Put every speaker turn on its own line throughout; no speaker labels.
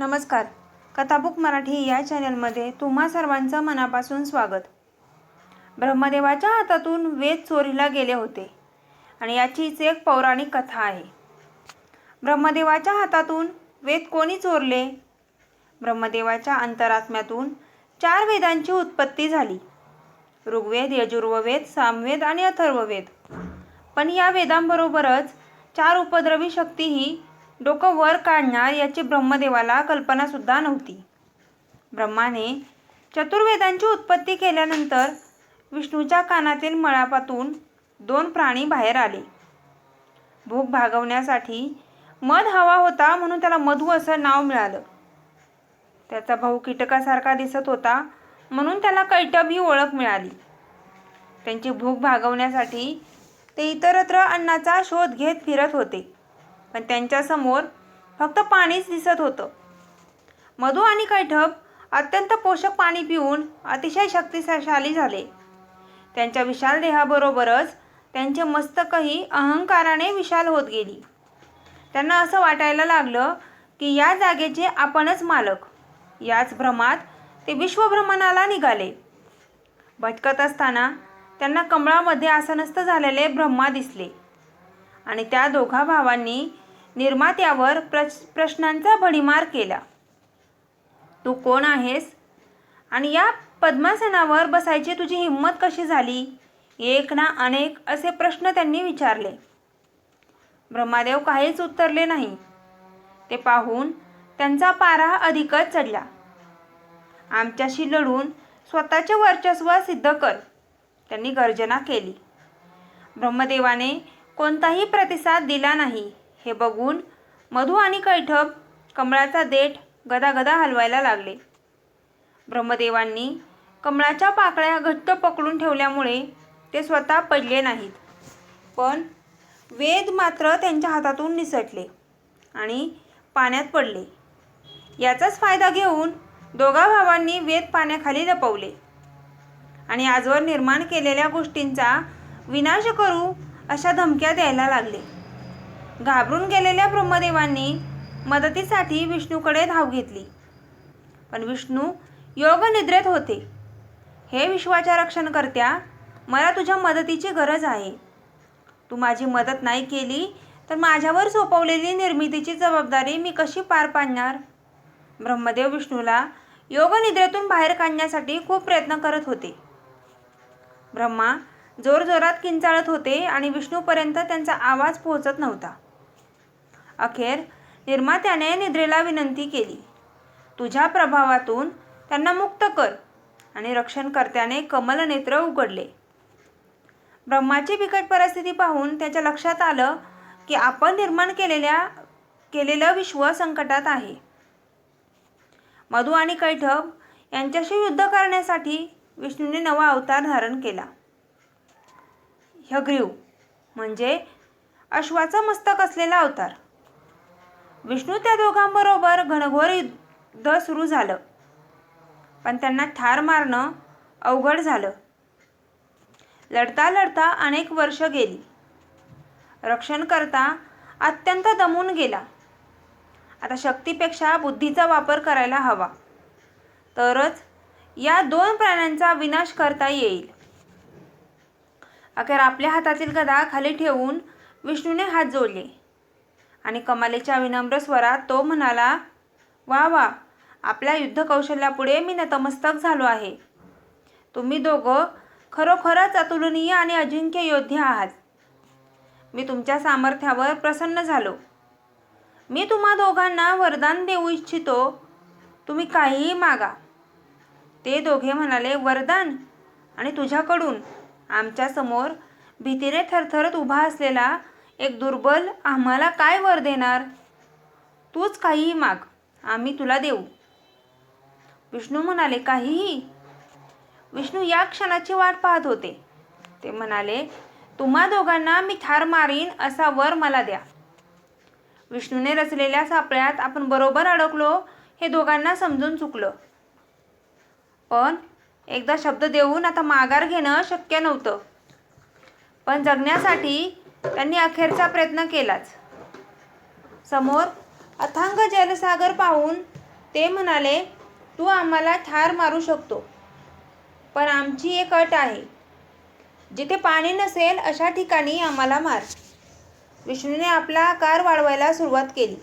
नमस्कार. कथाबुक मराठी या चॅनलमध्ये तुम्हा सर्वांचं मनापासून स्वागत. ब्रह्मदेवाच्या हातातून वेद चोरीला गेले होते आणि याचीच एक पौराणिक कथा आहे. ब्रह्मदेवाच्या हातातून वेद कोणी चोरले? ब्रह्मदेवाच्या अंतरात्म्यातून चार वेदांची उत्पत्ती झाली. ऋग्वेद यजुर्ववेद सामवेद आणि अथर्ववेद. पण या वेदांबरोबरच चार उपद्रवी शक्तीही डोकं वर काढणार याची ब्रह्मदेवाला कल्पनासुद्धा नव्हती. ब्रह्माने चतुर्वेदांची उत्पत्ती केल्यानंतर विष्णूच्या कानातील मळापातून दोन प्राणी बाहेर आले. भूक भागवण्यासाठी मध हवा होता म्हणून त्याला मधू असं नाव मिळालं. त्याचा भाऊ कीटकासारखा दिसत होता म्हणून त्याला कैटब ही ओळख मिळाली. त्यांची भूक भागवण्यासाठी ते इतरत्र अन्नाचा शोध घेत फिरत होते. पण त्यांच्यासमोर फक्त पाणीच दिसत होतं. मधू आणि कैठब अत्यंत पोषक पाणी पिऊन अतिशय शक्तिशाली झाले. त्यांच्या विशाल देहाबरोबरच त्यांचे मस्तकही अहंकाराने विशाल होत गेली. त्यांना असं वाटायला लागलं की या जागेचे आपणच मालक. याच भ्रमात ते विश्वभ्रमणाला निघाले. भटकत असताना त्यांना कमळामध्ये आसनस्थ झालेले ब्रह्मा दिसले. आणि त्या दोघा भावांनी निर्मात्यावर प्रश प्रश्नांचा भडीमार केला. तू कोण आहेस? आणि या पद्मासनावर बसायची तुझी हिंमत कशी झाली? एक ना अनेक असे प्रश्न त्यांनी विचारले. ब्रह्मादेव काहीच उत्तरले नाही. ते पाहून त्यांचा पारा अधिकच चढला. आमच्याशी लढून स्वतःचे वर्चस्व सिद्ध कर त्यांनी गर्जना केली. ब्रह्मदेवाने कोणताही प्रतिसाद दिला नाही. हे बघून मधू आणि कैठब कमळाचा देठ गदागदा हलवायला लागले. ब्रह्मदेवांनी कमळाच्या पाकळ्या घट्ट पकडून ठेवल्यामुळे ते स्वतः पडले नाहीत. पण वेद मात्र त्यांच्या हातातून निसटले आणि पाण्यात पडले. याचाच फायदा घेऊन दोघा भावांनी वेद पाण्याखाली लपवले आणि आजवर निर्माण केलेल्या गोष्टींचा विनाश करू अशा धमक्या द्यायला लागले. घाबरून गेलेल्या ब्रह्मदेवांनी मदतीसाठी विष्णूकडे धाव घेतली. पण विष्णू योगनिद्रेत होते. हे विश्वाच्या रक्षणकर्त्या मला तुझ्या मदतीची गरज आहे. तू माझी मदत नाही केली तर माझ्यावर सोपवलेली निर्मितीची जबाबदारी मी कशी पार पाडणार? ब्रह्मदेव विष्णूला योगनिद्रेतून बाहेर काढण्यासाठी खूप प्रयत्न करत होते. ब्रह्मा जोरजोरात किंचाळत होते आणि विष्णूपर्यंत त्यांचा आवाज पोहोचत नव्हता. अखेर निर्मात्याने निद्रेला विनंती केली. तुझ्या प्रभावातून त्यांना मुक्त कर आणि रक्षणकर्त्याने कमलनेत्र उघडले. ब्रह्माची बिकट परिस्थिती पाहून त्याच्या लक्षात आलं की आपण निर्माण केलेल्या केलेलं विश्व संकटात आहे. मधु आणि कैठब यांच्याशी युद्ध करण्यासाठी विष्णूने नवा अवतार धारण केला. हग्रीव म्हणजे अश्वाचं मस्तक असलेला अवतार. विष्णू त्या दोघांबरोबर घनघोर युद्ध सुरू झालं. पण त्यांना ठार मारणं अवघड झालं. लढता लढता अनेक वर्ष गेली. रक्षण करता अत्यंत दमून गेला. आता शक्तीपेक्षा बुद्धीचा वापर करायला हवा. तरच या दोन प्राण्यांचा विनाश करता येईल. अखेर आपल्या हातातील गदा खाली ठेवून विष्णूने हात जोडले. आणि कमालीच्या विनम्र स्वरात तो म्हणाला वा वा आपल्या युद्ध कौशल्यापुढे मी नतमस्तक झालो आहे. तुम्ही दोघं खरोखरच अतुलनीय आणि अजिंक्य योद्धे आहात. मी तुमच्या सामर्थ्यावर प्रसन्न झालो. मी तुम्हा दोघांना वरदान देऊ इच्छितो. तुम्ही काहीही मागा. ते दोघे म्हणाले वरदान? आणि तुझ्याकडून आमच्यासमोर भीतीने थरथरत उभा असलेला एक दुर्बल आम्हाला काय वर देणार? तूच काहीही माग आम्ही तुला देऊ. विष्णू म्हणाले काहीही. विष्णू या क्षणाची वाट पाहत होते. ते म्हणाले तुम्हा दोघांना मी ठार मारीन असा वर मला द्या. विष्णूने रचलेल्या सापळ्यात आपण बरोबर अडकलो हे दोघांना समजून चुकलं. पण एकदा शब्द देऊन आता माघार घेणं शक्य नव्हतं. पण जगण्यासाठी त्यांनी अखेरचा प्रयत्न केलाच. समोर अथांग जलसागर पाहून ते म्हणाले तू आम्हाला ठार मारू शकतो पण आमची एक अट आहे. जिथे पाणी नसेल अशा ठिकाणी आम्हाला मार. विष्णूने आपला आकार वाढवायला सुरुवात केली.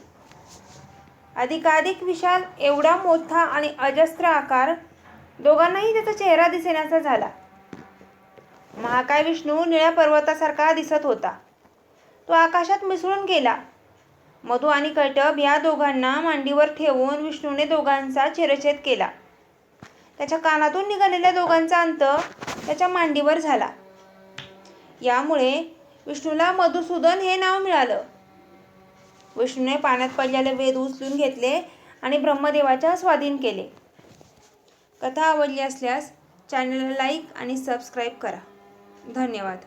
अधिकाधिक विशाल एवढा मोठा आणि अजस्त्र आकार दोघांनाही त्याचा चेहरा दिसेनासा झाला. महाकाय विष्णू निळ्या पर्वतासारखा दिसत होता. तो आकाशात मिसळून गेला. मधू आणि कटब या दोघांना मांडीवर ठेवून विष्णूने दोघांचा चिरछेद केला. त्याच्या कानातून निघालेल्या दोघांचा अंत त्याच्या मांडीवर झाला. यामुळे विष्णूला मधुसूदन हे नाव मिळालं. विष्णूने पाण्यात पडलेले वेद उचलून घेतले आणि ब्रह्मदेवाच्या स्वाधीन केले. कथा आवडली असल्यास चॅनलला लाईक आणि सबस्क्राईब करा. धन्यवाद.